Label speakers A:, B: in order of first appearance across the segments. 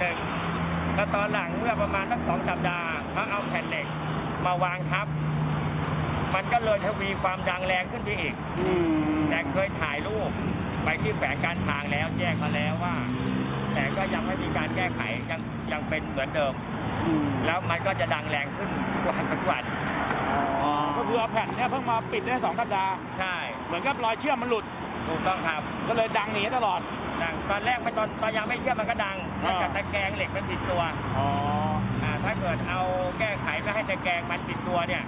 A: หนึ่งแล้วตอนหลังเมื่อประมาณสักสองสัปดาห์เขาเอาแผ่นเหล็กมาวางทับ มันก็เลยทวีความดังแรงขึ้นไปอีก
B: อืม
A: แต่เคยถ่ายรูปไปที่แฝงการทางแล้วแจ้งมาแล้วว่า แต่ก็ยังไม่มีการแก้ไขยังยังเป็นเหมือนเดิม
B: อืม
A: แล้วมันก็จะดังแรงขึ้นทุกวันทุกวัน
B: อ๋อก็คือเอาแผ่นเนี่ยเพิ่งมาปิดได้สองสัปดาห์
A: ใช่
B: เหมือนกับรอยเชื่อมมันหลุด
A: ถูกต้องครับ
B: ก็เลยดังหนีตลอด
A: ดังตอนแรกมันตอนตอนยังไม่เชื่อมมันก็ดัง
B: อ่า
A: เนื่องจากตะแกรงเหล็กมันติดตัว
B: อ๋อ
A: อ่าถ้าเกิดเอาแก้ไขไม่ให้ตะแกรงมันติดตัวเนี่ย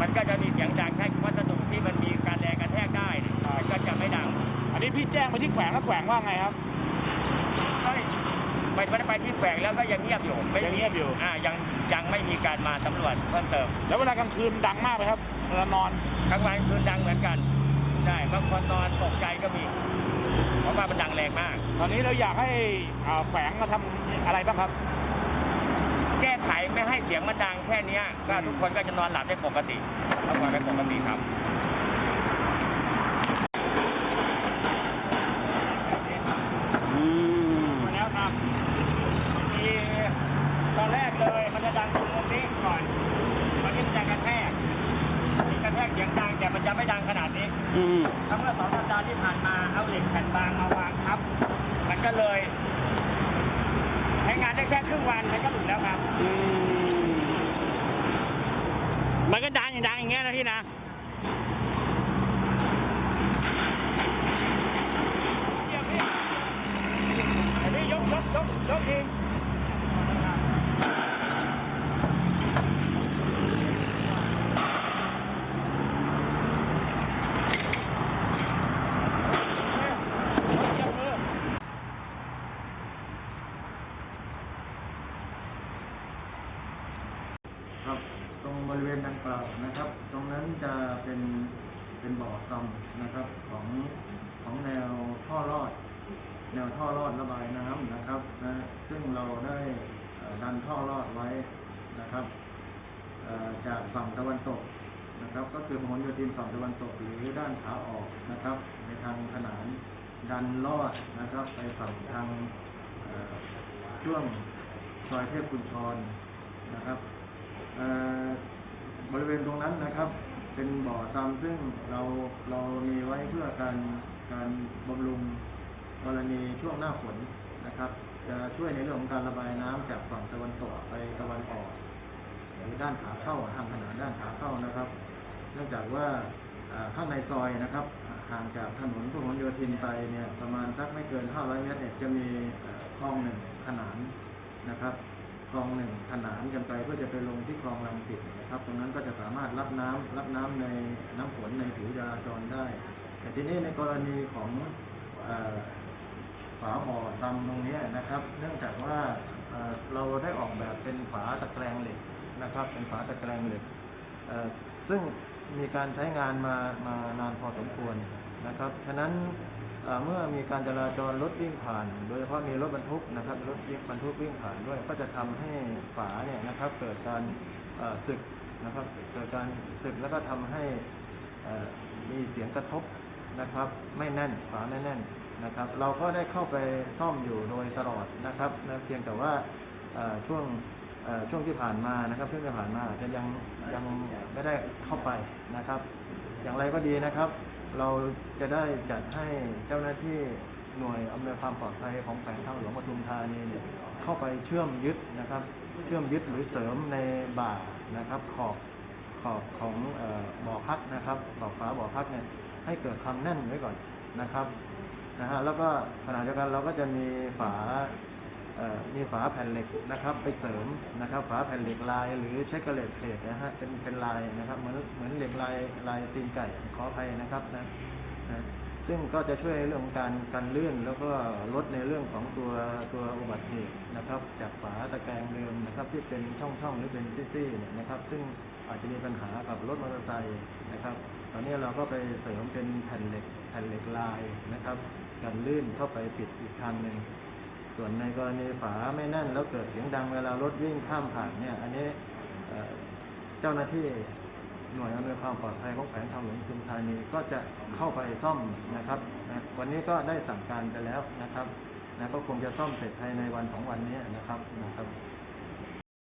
A: มันก็จะมีเสียงดังแค่วัสดุที่มันมีการแรงกระแทกได้เนี่ยมันก็จะไม่ดัง
B: อันนี้พี่แจ้งไปที่แขวงแล้วแขวงว่าไงครับ
A: ก็ไม่ไม่ได้ไปที่แฝงแล้วก็ยังเงียบอยู่ไม่
B: ยังเงียบอยู่
A: อ่ายังยังไม่มีการมาสำรวจเพิ่มเติม
B: แล้วเวลากลางคืนดังมากไหมครับเวลานอน
A: กลางวันคืนดังเหมือนกัน ใช่ บางคนนอนตกใจก็มีเพ ราะว่ามันดังแรงมาก
B: ตอนนี้เราอยากให้อ่าแขวงมาทำอะไรบ้างครับ
A: แก้ไขไม่ให้เสียงมันดังแค่เนี้ยก็ทุกคนก็จะนอนหลับได้ปกติพักผ่อนได้ปกติครับ
B: อืม
A: มาแล้วครับมีตอนแรกเลยมันจะดังตรงนี้ก่อนตอนนี้มันจะกระแทกมีกระแทกเสียงดังแต่มันจะไม่ดังขนาดนี้
B: อืม
A: ถ้าเมื่อสองสัปดาห์ที่ผ่านมาเอาเหล็กแผ่นบางมาวางทับ มัน ก็เลยใช้งานได้แค่ครึ่งวันมันก็หลุดแล้วครับ
B: อืมมันก็ดังอย่างดังอย่างเงี้ยนะพี่นะ
A: เยี่ยมพี่อันนี้ยกยกยกยกทียกมือ
C: ครับตรงบริเวณดังกล่าวนะครับ ตรงนั้นจะเป็นเป็นบ่อซำนะครับของของแนวท่อรอด แนวท่อรอดระบายน้ำนะครับนะซึ่งเราได้ดันท่อรอดไว้นะครับจากฝั่งตะวันตกนะครับ ก็คือพหลโยธินฝั่งตะวันตกหรือด้านขาออกนะครับ ในทางขนานดันลอดนะครับ ไปฝั่งทางช่วงซอยเทพกุญชรนะครับบริเวณตรงนั้นนะครับ เป็นบ่อซ้ำซึ่งเราเรามีไว้เพื่อการการบำรุง กรณีช่วงหน้าฝนนะครับ จะช่วยในเรื่องของการระบายน้ำจากฝั่งตะวันตกไปตะวันออกหรือด้านขาเข้าทางขนานด้านขาเข้านะครับ เนื่องจากว่าข้างในซอยนะครับห่างจากถนนพหลโยธินไปเนี่ยประมาณสักไม่เกิน 500 เมตรเนี่ยจะมีคลองหนึ่งขนานนะครับคลองหนึ่งขนานกันไปเพื่อจะไปลงที่คลองลังสิตนะครับ ตรงนั้นก็จะสามารถรับน้ำรับน้ำในน้ำฝนในผิวจราจรได้ แต่ทีนี้ในกรณีของ ฝาบ่อตำตรงนี้นะครับ เนื่องจากว่าเราได้ออกแบบเป็นฝาตะแกรงเหล็กนะครับ เป็นฝาตะแกรงเหล็กซึ่งมีการใช้งานมามานานพอสมควรนะครับ ฉะนั้นเมื่อมีการจราจรรถวิ่งผ่าน โดยเฉพาะมีรถบรรทุกนะครับ รถบรรทุกวิ่งผ่านด้วย ก็จะทำให้ฝาเนี่ยนะครับ เกิดการสึกนะครับ เกิดการสึกแล้วก็ทำให้มีเสียงกระทบนะครับ ไม่แน่นฝาไม่แน่น นะครับ เราก็ได้เข้าไปซ่อมอยู่โดยตลอดนะครับนะเพียงแต่ว่าช่วงช่วงที่ผ่านมานะครับช่วงที่ผ่านมาจะยังยังไม่ได้เข้าไปนะครับ อย่างไรก็ดีนะครับ เราจะได้จัดให้เจ้าหน้าที่หน่วยอำนวยความปลอดภัยของแขวงทางหลวงปทุมธานีเนี่ยเข้าไปเชื่อมยึดนะครับ เชื่อมยึดหรือเสริมในบ่านะครับ ขอบขอบของเออบ่อพักนะครับบ่อฟ้าบ่อพักเนี่ยให้เกิดความแน่นไว้ก่อนนะครับ นะฮะแล้วก็ขณะเดียวกันเราก็จะมีฝาเอ่อมีฝาแผ่นเหล็กนะครับ ไปเสริมนะครับ ฝาแผ่นเหล็กลายหรือเชคเกเลตเพลทนะฮะเป็นเป็นลายนะครับ เหมือนเหมือนเหล็กลายลายตีนไก่ขออภัยนะครับนะนะซึ่งก็จะช่วยในเรื่องของการการเลื่อนแล้วก็ลดในเรื่องของตัวตัวอุบัติเหตุนะครับ จากฝาตะแกรงเดิมนะครับ ที่เป็นช่องๆหรือเป็นซี่ๆเนี่ยนะครับ ซึ่งอาจจะมีปัญหากับรถมอเตอร์ไซค์นะครับ ตอนนี้เราก็ไปเสริมเป็นแผ่นเหล็กแผ่นเหล็กลายนะครับ กันลื่นเข้าไปปิดอีกทางหนึ่ง ส่วนในกรณีฝาไม่แน่นแล้วเกิดเสียงดังเวลารถวิ่งข้ามผ่านเนี่ย อันนี้เจ้าหน้าที่หน่วยอำนวยความปลอดภัยของแขวงทางหลวงปทุมธานีก็จะเข้าไปซ่อมนะครับนะวันนี้ก็ได้สั่งการไปแล้วนะครับนะก็คงจะซ่อมเสร็จภายในวันสองวันนี้นะครับนะครับ